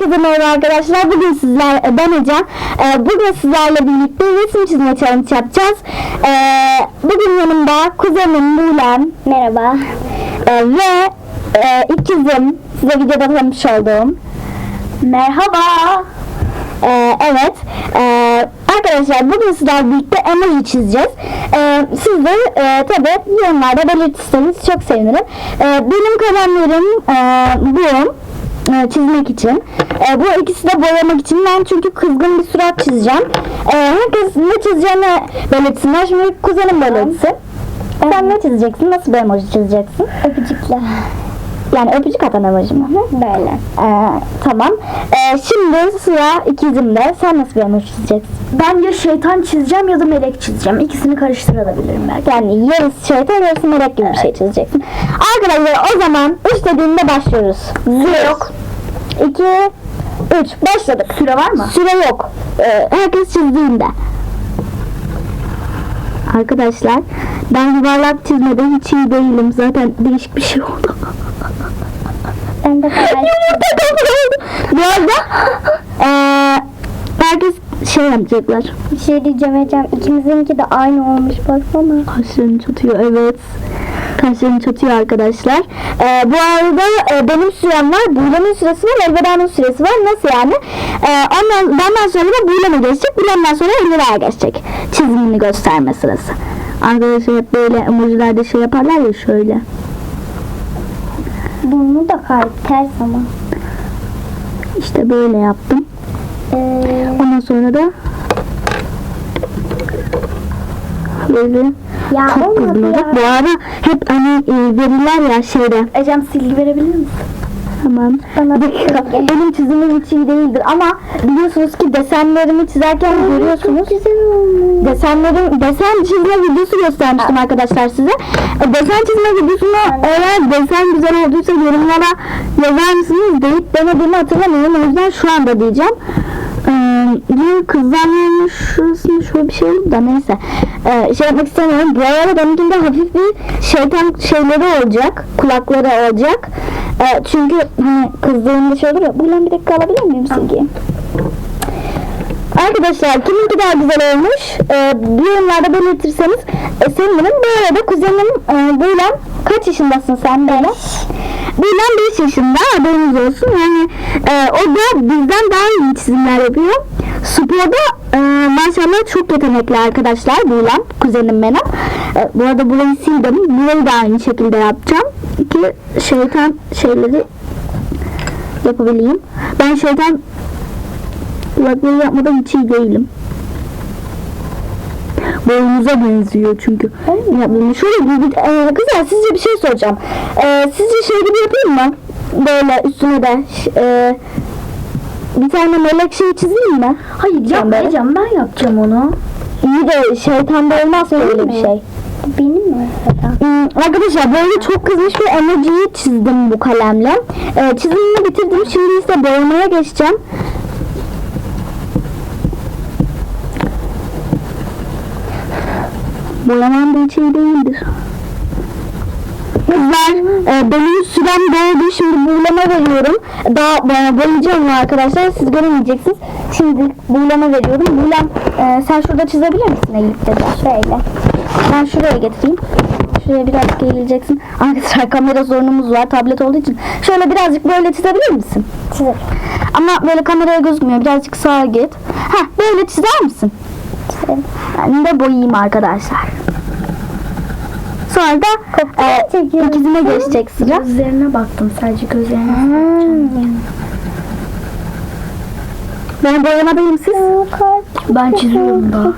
Herkese merhaba arkadaşlar. Bugün sizler ben Ecem. Ee, Bugün sizlerle birlikte resim çizme challenge yapacağız. Ee, Bugün yanımda kuzenim Buğlem Merhaba. e, ve e, ikizim size videoda tanımış olduğum. Merhaba. Ee, evet. Ee, arkadaşlar bugün sizlerle birlikte emoji çizeceğiz. Ee, siz de e, tabi yorumlarda belirtirseniz çok sevinirim. Ee, benim kalemlerim e, bu e, çizmek için. E, bu ikisi de boyamak için. Ben çünkü kızgın bir surat çizeceğim. E, herkes ne çizeceğini belirtsinler. Şimdi kuzenim belirtsin. Sen ne çizeceksin? Nasıl bir emoji çizeceksin? Öpücükler. Yani öpücük atan emoji mi? Böyle. Ee, tamam. Ee, şimdi sıra ikizimde. Sen nasıl bir emoji çizeceksin? Ben ya şeytan çizeceğim ya da melek çizeceğim. İkisini karıştırabilirim belki. Yani yarısı şeytan yarısı melek gibi bir şey çizeceksin. Arkadaşlar o zaman 3 dediğimde başlıyoruz. Yok. 2 3 başladık. Süre var mı? Süre yok. Ee, herkes çizdiğinde. Arkadaşlar ben yuvarlak çizmede hiç iyi değilim. Zaten değişik bir şey oldu. Ben de Yumurta. Bu arada eee herkes şey yapacaklar. bir şey diyeceğim Ecem. İkimizinki de aynı olmuş baksana. Kaşlarını çatıyor evet. Kaşlarını çatıyor arkadaşlar. Ee, bu arada e, benim sürem var. Buğulemin süresi var. Elveda'nın süresi var. Nasıl yani? Ee, ondan, benden sonra da Buğulem'e geçecek. Buğulem'den sonra Elveda'ya geçecek. Çizimini gösterme sırası. Arkadaşlar hep böyle emojilerde şey yaparlar ya şöyle. Burnu da kalp ters ama. İşte böyle yaptım. Ee, Ondan sonra da böyle ya çok ya. Bu arada hep hani e, verirler ya şeyde Ecem silgi verebilir misin? Tamam. Bana dakika. Benim çizimim hiç iyi değildir ama biliyorsunuz ki desenlerimi çizerken görüyorsunuz. güzel olmuş. Desenlerim, desen çizme videosu göstermiştim arkadaşlar size. Desen çizme videosunu eğer desen güzel olduysa yorumlara yazar mısınız deyip denediğimi hatırlamıyorum. O yüzden şu anda diyeceğim. Ee, yine kızlarla şurasında şöyle bir şey oldu da neyse. Ee, şey yapmak istemiyorum. Bu arada benimkinde hafif bir şeytan şeyleri olacak. Kulakları olacak. Ee, çünkü hani kızdığında şey olur ya. Buradan bir dakika alabilir miyim silgiyi? Arkadaşlar kiminki daha güzel olmuş e, yorumlarda belirtirseniz e, sevinirim. Bu arada kuzenim e, Buğlem kaç yaşındasın sen Buğlem? Buğlem 5 yaşında haberiniz olsun. Yani e, o da bizden daha iyi çizimler yapıyor. Sporda e, maşallah çok yetenekli arkadaşlar Buğlem kuzenim benim. E, bu arada burayı sildim. Burayı da aynı şekilde yapacağım. Ki şeytan şeyleri yapabileyim. Ben şeytan Kulakları yapmadan hiç iyi değilim. Boynunuza benziyor çünkü. Ya böyle şöyle bir, e, kızlar sizce bir şey soracağım. E, sizce şey gibi yapayım mı? Böyle üstüne de e, bir tane melek şey çizeyim mi? Hayır Sen yapma böyle. Ecem ben yapacağım onu. İyi de şeytan da olmaz öyle bir mi? şey. Benim mi? Hmm, Arkadaşlar böyle çok kızmış bir emojiyi çizdim bu kalemle. E, çizimimi bitirdim. Şimdi ise boyamaya geçeceğim. Boyamam da hiç iyi değildir. E, benim sürem doldu. Şimdi buğulama veriyorum. Daha e, boyayacağım arkadaşlar. Siz göremeyeceksiniz. Şimdi buğulama veriyorum. Buğulam e, sen şurada çizebilir misin Elif dedi. Şöyle. Ben şuraya getireyim. Şuraya birazcık eğileceksin. Arkadaşlar kamera sorunumuz var tablet olduğu için. Şöyle birazcık böyle çizebilir misin? Çizerim. Ama böyle kameraya gözükmüyor. Birazcık sağa git. Heh böyle çizer misin? Çizerim. Ben de boyayayım arkadaşlar. Sonra da e, çekiyorum. ikizine geçecek sıra. Gözlerine baktım sadece gözlerine. Ben boyamadayım siz. Ben çiziyorum da.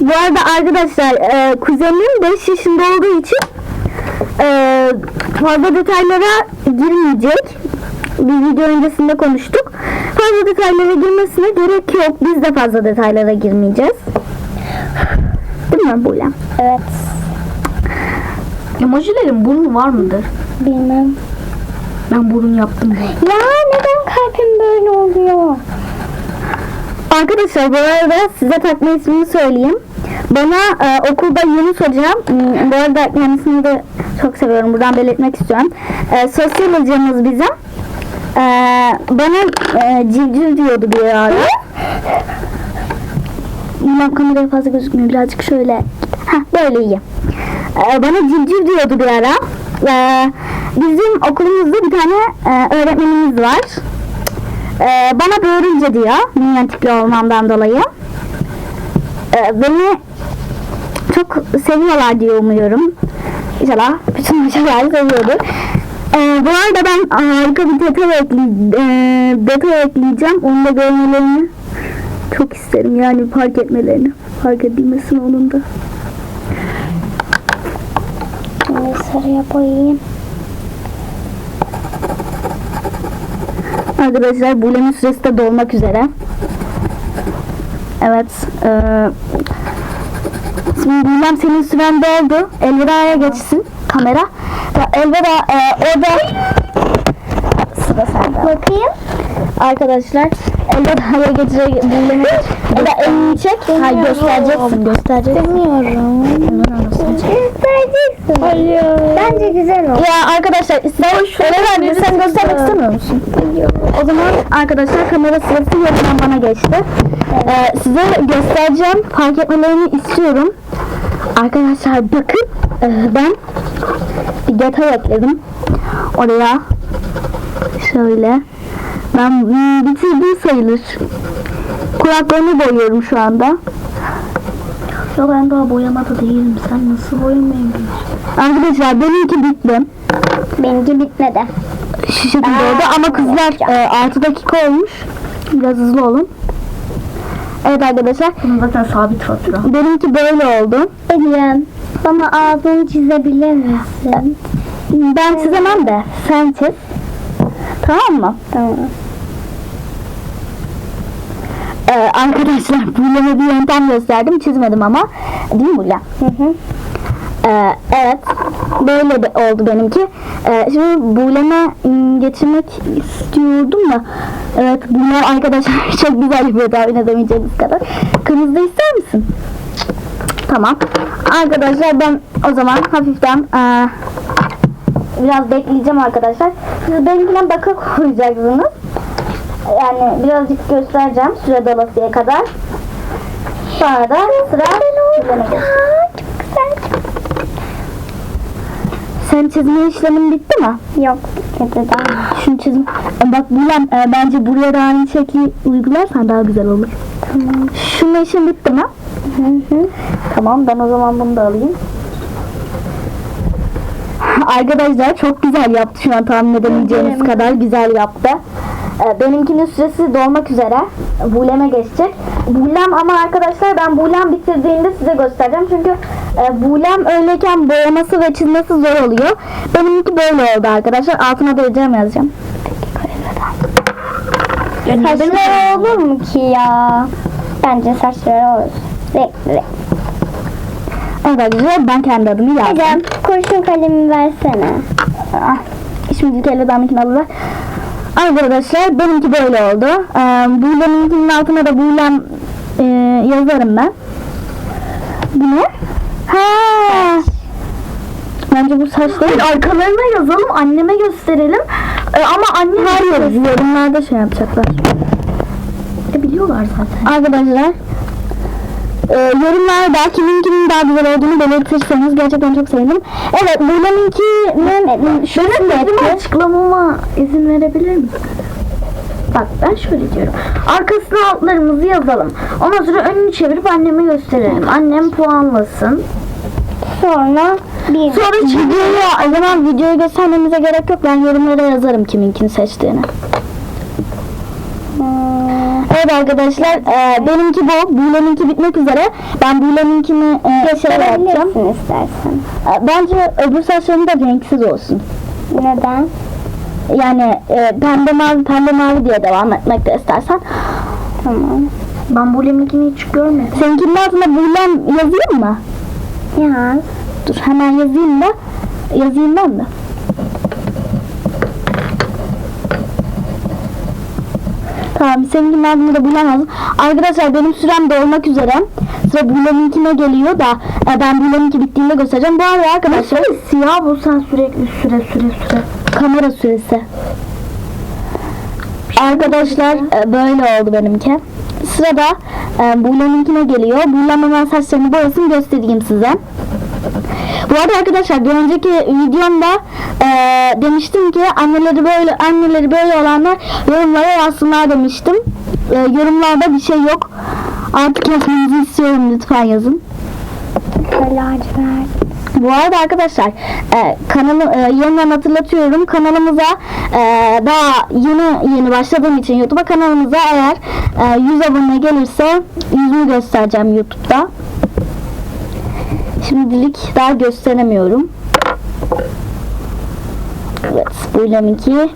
Bu arada arkadaşlar e, kuzenim 5 yaşında olduğu için e, fazla detaylara girmeyecek. Bir video öncesinde konuştuk. Fazla detaylara girmesine gerek yok. Biz de fazla detaylara girmeyeceğiz. Değil mi Buğlem? Evet. Emojilerin burnu var mıdır? Bilmem. Ben burun yaptım. Ya neden kalbim böyle oluyor? Arkadaşlar bu arada size takma ismini söyleyeyim. Bana e, okulda Yunus hocam, hmm, bu arada kendisini de çok seviyorum buradan belirtmek istiyorum. E, sosyal hocamız bizim. E, bana e, civciv diyordu bir ara. Bilmem kameraya fazla gözükmüyor birazcık şöyle. Heh, böyle iyi. Ee, bana civciv diyordu bir ara. Ee, bizim okulumuzda bir tane e, öğretmenimiz var. E, bana börülce diyor. Minyon tipli olmamdan dolayı. Beni çok seviyorlar diye umuyorum. İnşallah bütün hocalar seviyordur. E, bu arada ben harika bir detay, ekle, e, detay ekleyeceğim. Onu da görmelerini çok isterim. Yani fark etmelerini. Fark edilmesini onun da şöyle sarıya. Arkadaşlar bulemin süresi de dolmak üzere. Evet. E, şimdi bilmem senin süren doldu. Elvira'ya geçsin kamera. Elvira e, orada sıra sende. Bakayım. Arkadaşlar Elvira'ya geçecek. Bulemin. Elvira elini çek. Hayır göstereceksin. Göstereceksin. Demiyorum. Hayır. Bence güzel oldu. Ya arkadaşlar ben öyle. Sen göstermek istemiyor musun? Yok. O zaman arkadaşlar kamera sırası yeniden bana geçti. Evet. Ee, size göstereceğim. Fark etmelerini istiyorum. Arkadaşlar bakın. Ee, ben bir detay ekledim. Oraya şöyle. Ben hmm, bitirdiği sayılır. Kulaklarını boyuyorum şu anda. Ya ben daha boyamada değilim. Sen nasıl boyamayayım? Arkadaşlar benimki bitti. Benimki bitmedi. Şu şekilde Aa, oldu ama kızlar e, 6 dakika olmuş. Biraz hızlı olun. Evet arkadaşlar. Bunun zaten sabit fatura. Benimki böyle oldu. Eliyen bana ağzını çizebilir misin? Ben çizemem de sen çiz. Tamam mı? Tamam. Ee, arkadaşlar Bulya'na bir yöntem gösterdim. Çizmedim ama. Değil mi Bulya? Hı hı. Ee, evet. Böyle de oldu benimki. Ee, şimdi Bulya'na getirmek istiyordum da. Evet. Bunlar arkadaşlar çok güzel bir tahmin edemeyeceğiniz kadar. Kırmızı ister misin? Tamam. Arkadaşlar ben o zaman hafiften e, biraz bekleyeceğim arkadaşlar. Siz benimkine baka koyacaksınız yani birazcık göstereceğim süre dolasıya kadar. Sonra da sıra Sen çizme işlemin bitti mi? Yok bitmedi daha. Şunu çizim. Bak Bilen e, bence buraya da aynı şekli uygularsan daha güzel olur. Tamam. Şunun işin bitti mi? Hı hı. Tamam ben o zaman bunu da alayım. Arkadaşlar çok güzel yaptı şu an tahmin edemeyeceğiniz kadar güzel yaptı. E, benimkinin süresi dolmak üzere. Buleme geçecek. Bulem ama arkadaşlar ben bulem bitirdiğinde size göstereceğim. Çünkü e, bulem öyleyken boyaması ve çizmesi zor oluyor. Benimki böyle oldu arkadaşlar. Altına döveceğim yazacağım. Saçları olur mu ki ya? Bence saçları olur. Renkli renk. Arkadaşlar ben kendi adımı yazdım. Hocam kurşun kalemi versene. Ah, şimdi bir kere alırlar. Arkadaşlar benimki böyle oldu. Ee, Buğlem'inkinin altına da Buğlem e, yazarım ben. Bu ne? Ha. Bence bu saçları... Hayır, arkalarına yazalım, anneme gösterelim. Ee, ama annem... Hayır, yorumlarda şey yapacaklar. E, biliyorlar zaten. Arkadaşlar ee, e, yorumlarda kimin kimin daha güzel olduğunu belirtirseniz gerçekten çok sevinirim. Evet Bulem'inkinin şöyle benim açıklamama izin verebilir misin? Bak ben şöyle diyorum. Arkasına altlarımızı yazalım. Ondan sonra önünü çevirip anneme gösterelim. Annem puanlasın. Sonra bir. Sonra videoyu o zaman videoyu göstermemize gerek yok. Ben yorumlara yazarım kiminkini seçtiğini. Hmm. Evet arkadaşlar e, benimki bu. Büyüleminki bitmek üzere. Ben büyüleminkini e, şey yapacağım. istersen. E, bence öbür saçlarım da renksiz olsun. Neden? Yani e, pembe mavi pembe mavi diye devam etmek de istersen. Tamam. Ben bulemikini hiç görmedim. Seninkinin altında bulem yazayım mı? Yaz. Dur hemen yazayım da. Yazayım ben de. Tamam seninkini ben burada bulamadım. Arkadaşlar benim sürem de olmak üzere. Sıra Bulem'inkine geliyor da e, ben Bulem'inki bittiğinde göstereceğim. Bu arada arkadaşlar. Nasıl siyah bu sen sürekli süre süre süre. Kamera süresi. Arkadaşlar e, böyle oldu benimki. Sırada e, Bulem'inkine geliyor. Bulem hemen saçlarını boyasın göstereyim size. Bu arada arkadaşlar bir önceki videomda e, demiştim ki anneleri böyle anneleri böyle olanlar yorumlara yazsınlar demiştim. E, yorumlarda bir şey yok. Artık yazmanızı istiyorum lütfen yazın. Lacivert. Bu arada arkadaşlar e, kanalı e, yeniden hatırlatıyorum kanalımıza e, daha yeni yeni başladığım için YouTube'a kanalımıza eğer e, 100 abone gelirse yüzümü göstereceğim YouTube'da. Şimdilik daha gösteremiyorum. Evet Buylem'inki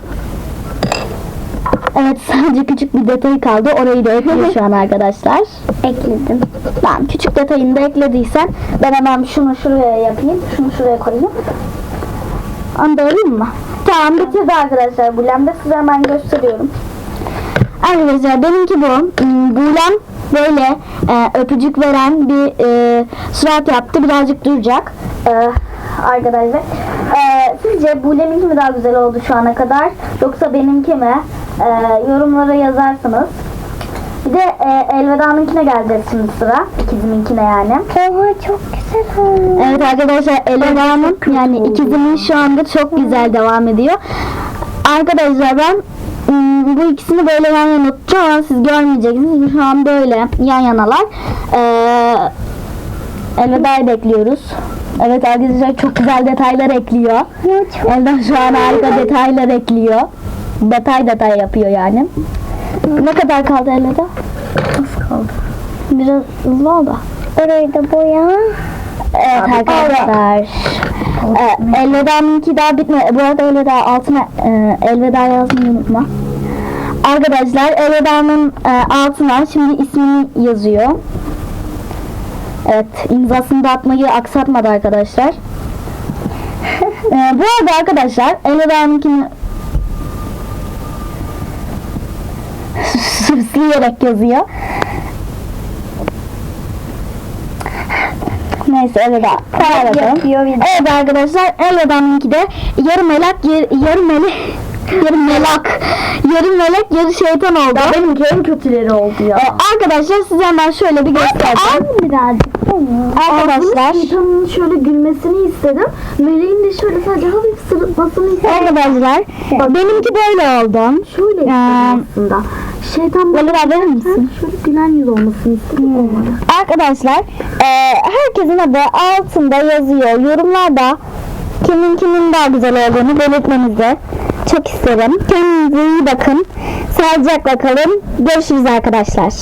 Evet sadece küçük bir detay kaldı. Orayı da ekliyor şu an arkadaşlar. Ekledim. Tamam küçük detayını da eklediysen ben hemen şunu şuraya yapayım. Şunu şuraya koyayım. Onu da alayım mı? Tamam bitirdi arkadaşlar Bulem de size hemen gösteriyorum. Arkadaşlar benimki bu. Hmm, Bulem böyle e, öpücük veren bir e, surat yaptı. Birazcık duracak. E, arkadaşlar. E, sizce Bulem'inki mi daha güzel oldu şu ana kadar? Yoksa benimki mi? E, yorumlara yazarsınız. Bir de e, Elveda'nınkine geleceğiz şimdi sıra. İkiziminkine yani. Oha çok güzel oldu. Evet arkadaşlar Elveda'nın yani ikizimin şu anda çok güzel devam ediyor. Arkadaşlar ben bu ikisini böyle yan yana tutacağım ama siz görmeyeceksiniz. Şu an böyle yan yanalar. Ee, Elveda'yı bekliyoruz. Evet arkadaşlar çok güzel detaylar ekliyor. Elden şu an harika detaylar ekliyor. Detay detay yapıyor yani. Ne kadar kaldı Elveda? az kaldı. Biraz hızlı oldu. Orayı da boya. Evet arkadaşlar. Ee, Elveda'nınki daha bitmedi. Bu arada Elveda altına e, Elveda yazmayı unutma. Arkadaşlar Elveda'nın e, altına şimdi ismini yazıyor. Evet imzasını da atmayı aksatmadı arkadaşlar. Ee, bu arada arkadaşlar Elveda'nınkini süsleyerek yazıyor. Neyse bir de. Evet arkadaşlar Elveda'nınki de yarı melek yarı, yarı melek yarı melek yarı melek yarı şeytan oldu. Benimki en kötüleri oldu ya. Ee, arkadaşlar size hemen şöyle bir göstereceğim. birazcık. Arkadaşlar Şeytanın şöyle gülmesini istedim. Meleğin de şöyle sadece hafif sırıtmasını istedim. arkadaşlar benimki böyle oldu. Şöyle Ee, aslında. Şeytan Elveda verir misin? şöyle gülen yüz olmasını istedim olmadı. Arkadaşlar e, herkesin adı altında yazıyor. Yorumlarda kimin kimin daha güzel olduğunu belirtmenizi çok isterim. Kendinize iyi bakın. Sağlıcakla kalın. Görüşürüz arkadaşlar.